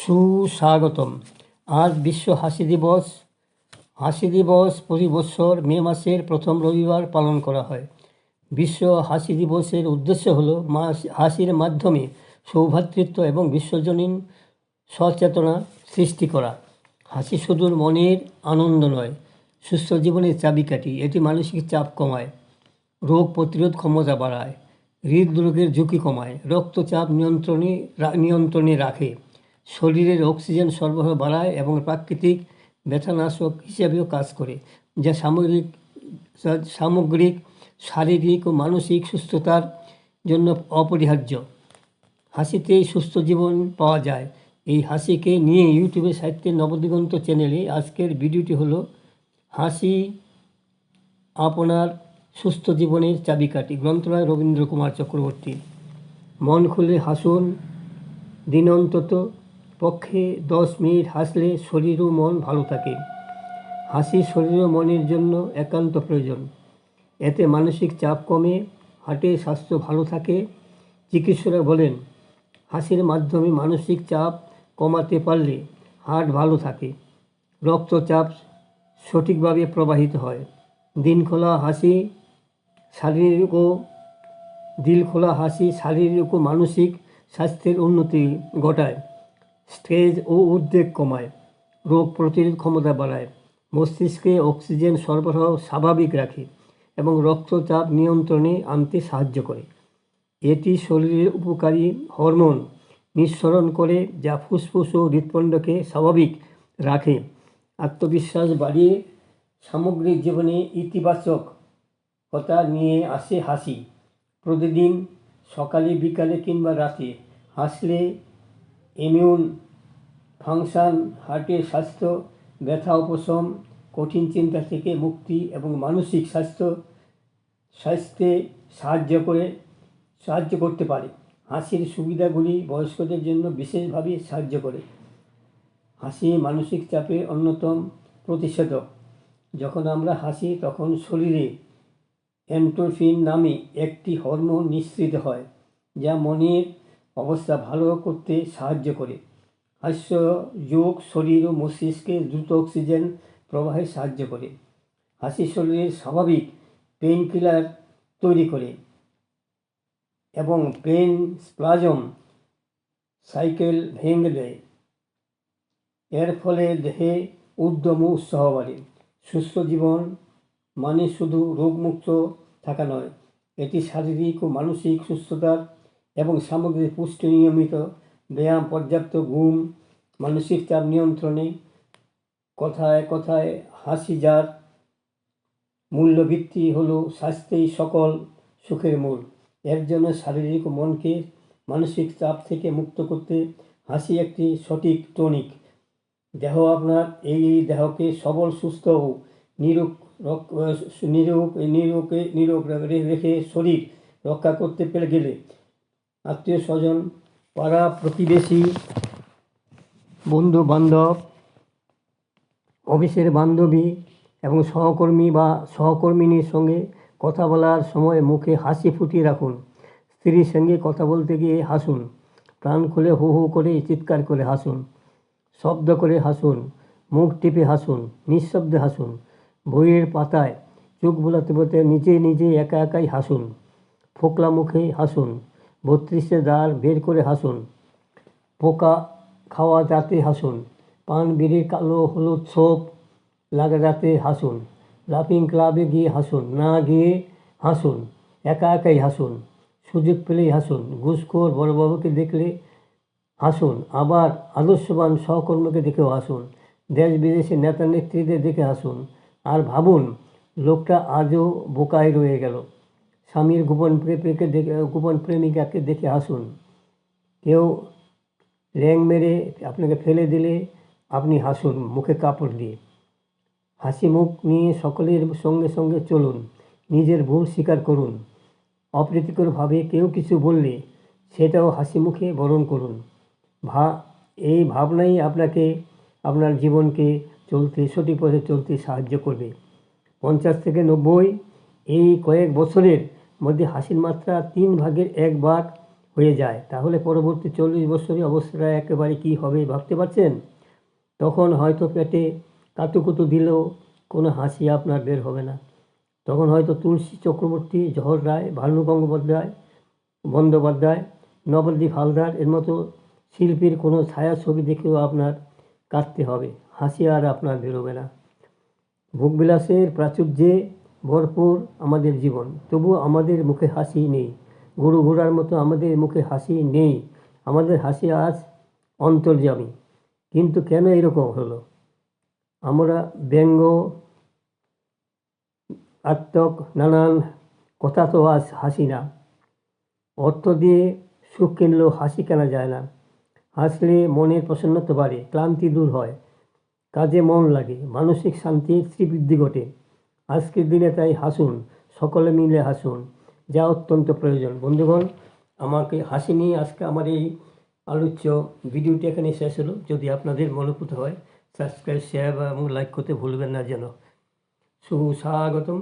সুস্বাগতম। আজ বিশ্ব হাসি দিবস। হাসি দিবস প্রতি বছর মে মাসের প্রথম রবিবার পালন করা হয়। বিশ্ব হাসি দিবসের উদ্দেশ্য হল হাসির মাধ্যমে সৌভ্রাতৃত্ব এবং বিশ্বজনীন সচেতনা সৃষ্টি করা। হাসি শুধু মনের আনন্দ নয়, সুস্থ জীবনের চাবিকাঠি এটি মানসিক চাপ কমায়, রোগ প্রতিরোধ ক্ষমতা বাড়ায়, হৃদরোগের ঝুঁকি কমায়, রক্তচাপ নিয়ন্ত্রণে নিয়ন্ত্রণে রাখে। শরীরের অক্সিজেন সরবরাহ বাড়ায় এবং প্রাকৃতিক ব্যথানাশক হিসেবেও কাজ করে, যা সামগ্রিক সামগ্রিক, শারীরিক ও মানসিক সুস্থতার জন্য অপরিহার্য। হাসিতেই সুস্থ জীবন পাওয়া যায়। এই হাসিকে নিয়ে ইউটিউবে সাহিত্যের নবদিগন্ত চ্যানেলে আজকের ভিডিওটি হলো হাসি আপনার সুস্থ জীবনের চাবিকাঠি। গ্রন্থরায় রবীন্দ্র কুমার চক্রবর্তী। মন খুলে হাসুন দিন অন্তত পক্ষে দশ মিনিট হাসলে শরীর ও মন ভালো থাকে। হাসি শরীর ও মনের জন্য একান্ত প্রয়োজন। এতে মানসিক চাপ কমে হার্টে স্বাস্থ্য ভালো থাকে। চিকিৎসকরা বলেন, হাসির মাধ্যমে মানসিক চাপ কমাতে পারলে হার্ট ভালো থাকে। রক্তচাপ সঠিকভাবে প্রবাহিত হয়। দিন খোলা হাসি শারীরিক ও দিল খোলা হাসি শারীরিক ও মানসিক স্বাস্থ্যের উন্নতি ঘটায়। স্ট্রেস ও উদ্বেগ কমায়, রোগ প্রতিরোধ ক্ষমতা বাড়ায়, মস্তিষ্কে অক্সিজেন সরবরাহ স্বাভাবিক রাখে এবং রক্তচাপ নিয়ন্ত্রণে আনতে সাহায্য করে। এটি শরীরের উপকারী হরমোন নিঃসরণ করে যা ফুসফুস ও হৃৎপিণ্ডকে স্বাভাবিক রাখে। আত্মবিশ্বাস বাড়িয়ে সামগ্রিক জীবনে ইতিবাচক কথা নিয়ে আসে হাসি। প্রতিদিন সকালে, বিকালে কিংবা রাতে হাসলে ইমিউন ফাংশন, হার্টের স্বাস্থ্য, ব্যথা, উপশম, কঠিন চিন্তা থেকে মুক্তি এবং মানসিক স্বাস্থ্য, স্বাস্থ্যে সাহায্য করে, সাহায্য করতে পারে। হাসির সুবিধাগুলি বয়স্কদের জন্য বিশেষভাবে সাহায্য করে। হাসি মানসিক চাপের অন্যতম প্রতিষেধক। যখন আমরা হাসি, তখন শরীরে এন্টোফিন নামে একটি হরমোন নিঃসৃত হয়, যা মনের অবস্থা ভালো করতে সাহায্য করে। হাস্য যোগ শরীর ও মস্তিষ্কে দ্রুত অক্সিজেন প্রবাহে সাহায্য করে। হাসি শরীরের স্বাভাবিক পেইন কিলার তৈরি করে এবং পেন স্প্লাজম সাইকেল ভেঙে দেয়। এর ফলে দেহে উদ্যম ও উৎসাহ বাড়ে। সুস্থ জীবন মানে শুধু রোগমুক্ত থাকা নয়, এটি শারীরিক ও মানসিক সুস্থতার এবং সামগ্রিক পুষ্টি নিয়মিত, ব্যায়াম, পর্যাপ্ত ঘুম, মানসিক চাপ নিয়ন্ত্রণে, কথায় কথায় হাসি যার মূল্যভিত্তি হলো স্বাস্থ্যেই সকল সুখের মূল। এর জন্য শারীরিক ও মনকে মানসিক চাপ থেকে মুক্ত করতে হাসি একটি সঠিক টনিক। দেহ আপনার এই দেহকে সবল, সুস্থ ও নিরোগ নিরোগ, নিরোগে, নিরোগ রেখে শরীর রক্ষা করতে পেরে গেলে আত্মীয় স্বজন পাড়া প্রতিবেশী বন্ধু বান্ধব অফিসের বান্ধবী এবং সহকর্মী বা সহকর্মিনীর সঙ্গে কথা বলার সময় মুখে হাসি ফুটিয়ে রাখুন। স্ত্রীর সঙ্গে কথা বলতে গিয়ে হাসুন। প্রাণ খুলে হু হু করে চিৎকার করে হাসুন। শব্দ করে হাসুন। মুখ টিপে হাসুন। নিঃশব্দে হাসুন। বইয়ের পাতায় চোখ বোলাতে বলতে নিজে নিজে একা একাই হাসুন। ফোকলা মুখে হাসুন। বত্রিশে দ্বার বের করে হাসুন। পোকা খাওয়া যাতে হাসুন। পান বিড়ির কালো হলুদ ছোপ লাগা যাতে হাসুন। লাফিং ক্লাবে গিয়ে হাসুন, না গিয়ে হাসুন, একা একাই হাসুন। সুযোগ পেলেই হাসুন। ঘুষখোর বড়বাবুকে দেখলে হাসুন। আবার আদর্শবান সহকর্মীকে দেখেও হাসুন। দেশ বিদেশের নেতা নেত্রীদের দেখে হাসুন। আর ভাবুন, লোকটা আজও বোকায় রয়ে গেল। স্বামীর গোপন প্রেমিকে দেখে, গোপন প্রেমিকাকে দেখে আসুন। কেউ র্যাং মেরে আপনাকে ফেলে দিলে আপনি হাসুন, মুখে কাপড় দিয়ে। হাসি মুখ নিয়ে সকলের সঙ্গে সঙ্গে চলুন, নিজের ভুল স্বীকার করুন। অপ্রীতিকরভাবে কেউ কিছু বললে সেটাও হাসি মুখে বরণ করুন। ভা, এই ভাবনাই আপনাকে, আপনার জীবনকে চলতে, সঠিক পথে চলতে সাহায্য করবে। পঞ্চাশ থেকে নব্বই, এই কয়েক বছরের মধ্যে হাসির মাত্রা তিন ভাগের এক ভাগ হয়ে যায়। তাহলে পরবর্তী চল্লিশ বছরের অবস্থাটা একেবারে কী হবে ভাবতে পারছেন? তখন হয়তো পেটে কাতুকুতু দিলেও কোনো হাসি আপনার বের হবে না। তখন হয়তো তুলসী চক্রবর্তী জহর রায় ভানু গঙ্গোপাধ্যায়, বন্দ্যোপাধ্যায়, নবদ্বীপ হালদার এর মতো শিল্পীর কোনো ছায়া ছবি দেখেও আপনার কাঁদতে হবে। হাসি আর আপনার বেরোবে না। ভোগবিলাসের প্রাচুর্যে ভরপুর আমাদের জীবন। তবু আমাদের মুখে হাসি নেই। গরু ঘোড়ার মতো আমাদের মুখে হাসি নেই। আমাদের হাসি আজ অন্তর্যামী। কিন্তু কেন এরকম হলো? আমরা ব্যঙ্গ, আত্মক, নানান কথা তো আজ হাসি না। অর্থ দিয়ে সুখ কিনলেও হাসি কেনা যায় না। হাসলে মনের প্রসন্নতা বাড়ে, ক্লান্তি দূর হয়। কাজে মন লাগে, মানসিক শান্তির শ্রীবৃদ্ধি ঘটে। আজকের দিনে তাই হাসুন, সকলে মিলে হাসুন, যা অত্যন্ত প্রয়োজন। বন্ধুগণ, আমাকে হাসি নিয়ে আজকে আমার এই আলোচ্য ভিডিওটি এখানে শেষ হলো। যদি আপনাদের মনোপুত হয় সাবস্ক্রাইব শেয়ার এবং লাইক করতে ভুলবেন না যেন। সুস্বাগতম